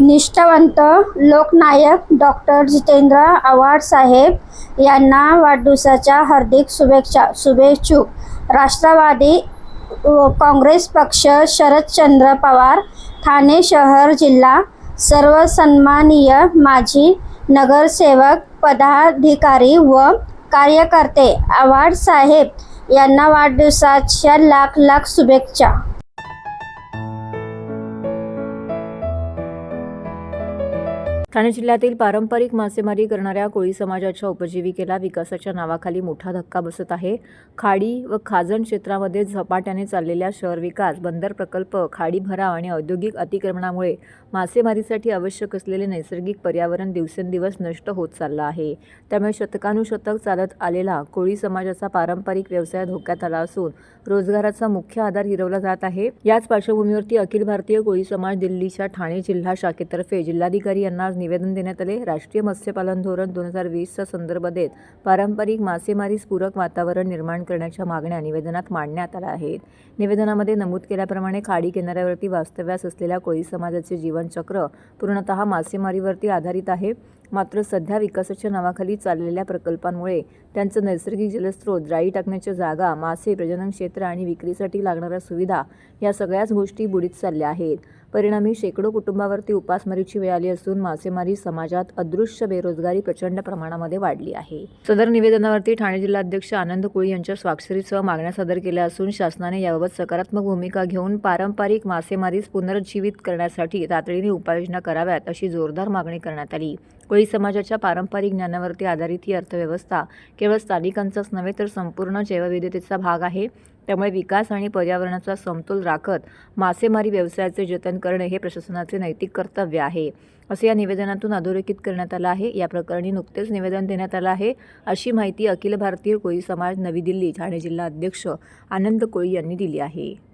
निष्ठावंत लोकनायक डॉक्टर जितेंद्र आव्हाड साहेब यांना वाढदिवसाच्या हार्दिक शुभेच्छा शुभेच्छुक राष्ट्रवादी व काँग्रेस पक्ष शरदचंद्र पवार ठाणे शहर जिल्हा सर्वसन्माननीय माजी नगरसेवक पदाधिकारी व कार्यकर्ते आव्हाड साहेब यांना वाढदिवसाच्या लाख लाख शुभेच्छा. ठाणे जिल्ह्यातील पारंपरिक मासेमारी करणाऱ्या कोळी समाजाच्या उपजीविकेला विकासाच्या नावाखाली मोठा धक्का बसत आहे. खाडी व खाजण क्षेत्रामध्ये झपाट्याने चाललेल्या शहर विकास बंदर प्रकल्प खाडी भराव आणि औद्योगिक अतिक्रमणामुळे मासेमारीसाठी आवश्यक असलेले नैसर्गिक पर्यावरण दिवसेंदिवस नष्ट होत चाललं आहे. त्यामुळे शतकानुशतक चालत आलेला कोळी समाजाचा पारंपरिक व्यवसाय धोक्यात आला असून रोजगाराचा मुख्य आधार हिरवला जात आहे. याच पार्श्वभूमीवरती अखिल भारतीय कोळी समाज दिल्लीच्या ठाणे जिल्हा शाखेतर्फे जिल्हाधिकारी यांना निवेदन देण्यात आले. राष्ट्रीय मत्स्यपालन धोरण दोन हजार वीसचा संदर्भ देत पारंपरिक मासेमारीस पूरक वातावरण निर्माण करण्याच्या मागण्या निवेदनात मांडण्यात आल्या आहेत. निवेदनामध्ये नमूद केल्याप्रमाणे खाडी किनाऱ्यावरती वास्तव्यास असलेल्या कोळी समाजाचे जीवनचक्र पूर्णतः मासेमारीवरती आधारित आहे. मात्र सध्या विकासाच्या नावाखाली चाललेल्या प्रकल्पांमुळे त्यांचं नैसर्गिक जलस्रोत जाळी टाकण्याच्या जागा मासे प्रजनन क्षेत्र आणि विक्रीसाठी लागणाऱ्या सुविधा या सगळ्याच गोष्टी बुडीत चालल्या आहेत. परिणामी शेकडो कुटुंबावरती उपासमारीची वेळ आली असून मासेमारी समाजात अदृश्य बेरोजगारी प्रचंड प्रमाणामध्ये वाढली आहे. सदर निवेदनावरती ठाणे जिल्हाध्यक्ष आनंद कुळी यांच्या स्वाक्षरीसह मागण्या सादर केल्या असून शासनाने याबाबत सकारात्मक भूमिका घेऊन पारंपरिक मासेमारीस पुनरुज्जीवित करण्यासाठी तातडीने उपाययोजना कराव्यात अशी जोरदार मागणी करण्यात आली. कोळी समाजाच्या पारंपरिक ज्ञानावरती आधारित ही अर्थव्यवस्था केवळ स्थानिकांचाच नव्हे तर संपूर्ण जैवविविधतेचा भाग आहे. त्यामुळे विकास आणि पर्यावरणाचा समतोल राखत मासेमारी व्यवसायाचे जतन करणे हे प्रशासनाचे नैतिक कर्तव्य आहे. असे या निवेदनातून अधोरेखित करण्यात आलं आहे. या प्रकरणी नुकतेच निवेदन देण्यात आलं आहे. अशी माहिती अखिल भारतीय कोळी समाज नवी दिल्ली ठाणे जिल्हा अध्यक्ष आनंद कोळी यांनी दिली आहे.